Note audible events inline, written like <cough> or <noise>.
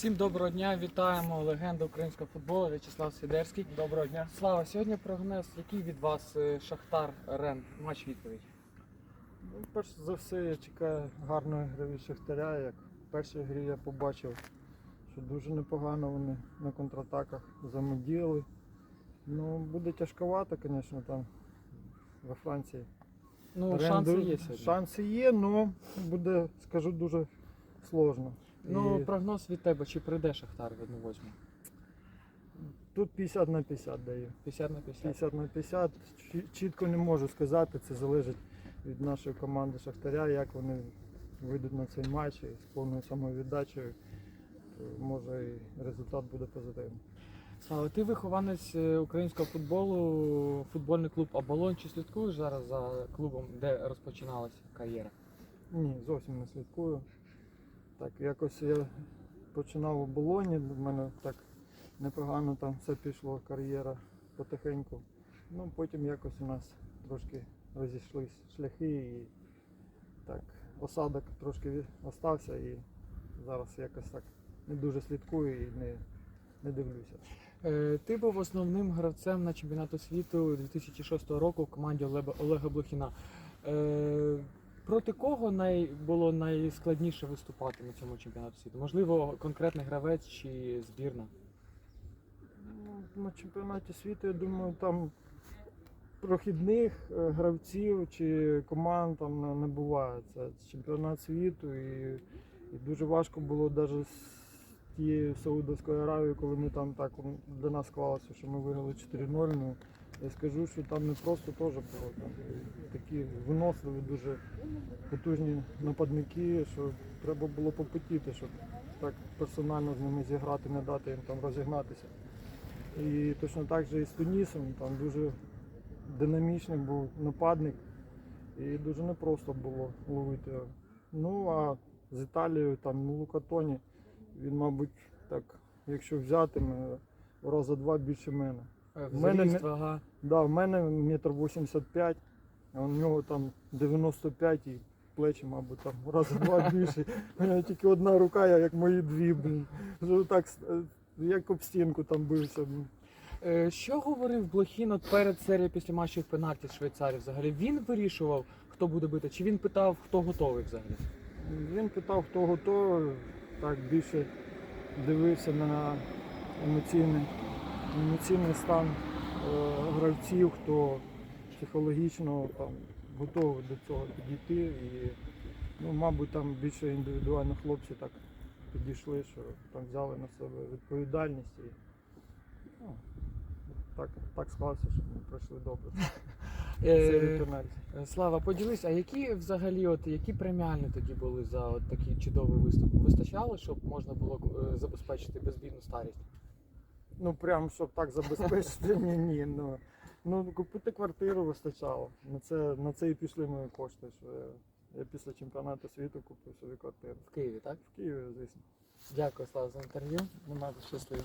Всім доброго дня, вітаємо легенда українського футболу В'ячеслав Сідерський. Доброго дня. Слава, сьогодні прогноз, який від вас е, Шахтар Рен? Матч відповідь. Ну, перш за все, я чекаю гарної гри від Шахтаря. Як в першій грі я побачив, що дуже непогано вони на контратаках замодіяли. Ну, буде тяжковато, звісно, там во Франції. Ну, Рен шанси ду- є сьогодні. Шанси є, але буде, скажу, дуже сложно. Ну, І прогноз від тебе, чи прийде Шахтар в 1-8? Тут 50 на 50 даю. 50 на 50. 50 на 50. Чі- Чітко не можу сказати, це залежить від нашої команди Шахтаря, як вони вийдуть на цей матч і з повною самовіддачею. То може і результат буде позитивний. Слава, ти вихованець е, українського футболу, футбольний клуб Оболонь. Чи слідкуєш зараз за клубом, де розпочиналася кар'єра? Ні, зовсім не слідкую. Так, якось я починав у болоні, в мене так непогано там все пішло, кар'єра потихеньку. Ну, потім якось у нас трошки розійшлись шляхи і так, осадок трошки остався і зараз якось так не дуже слідкую і не, не дивлюся. Е, Ти був основним гравцем на чемпіонату світу 2006 року в команді Олега, Олега Блохіна. Проти кого най, було найскладніше виступати на цьому чемпіонаті світу? Можливо, конкретний гравець чи збірна? Ну, на чемпіонаті світу, я думаю, там прохідних е, гравців чи команд там не, не буває. Це чемпіонат світу і, і дуже важко було навіть з тією Саудовською Аравією, коли ми там так для нас склалося, що ми виграли 4-0. Ну, я скажу, що там не просто теж було. Такі виносливі, дуже потужні нападники, що треба було попотіти, щоб так персонально з ними зіграти, не дати їм там розігнатися. І точно так же і з Тунісом, там дуже динамічний був нападник і дуже непросто було ловити. Ну а з Італією там ну, Лука Тоні, він, мабуть, так, якщо взяти, м, в раза два більше мене. Е, В мене вага. Да, в мене метр 85, а у нього там 95 і плечі, мабуть, там в рази два більше. У нього тільки одна рука, я як мої дві, блін. Так, е, як об стінку там бився. блін. Е, Що говорив Блохін от перед серією після матчів пенальті Швейцарії взагалі? Він вирішував, хто буде бити, чи він питав, хто готовий взагалі? Він питав, хто готовий, так більше дивився на емоційний, емоційний стан е, гравців, хто психологічно там, готовий до цього підійти. І, ну, мабуть, там більше індивідуально хлопці так підійшли, що там взяли на себе відповідальність. І, ну, так, так склалося, що ми пройшли добре. <laughs> Е. Е, Слава, поділись, а які взагалі, от які преміальні тоді були за от такий чудовий виступ? Вистачало, щоб можна було е, забезпечити безбідну старість? Ну прям щоб так забезпечити, <laughs> ні, ні. Ну, ну купити квартиру вистачало. На це, на це і пішли мої кошти. Що я, я після чемпіонату світу купив собі квартиру. В Києві, так? В Києві, звісно. Дякую, Слава, за інтерв'ю. Немає щасливо.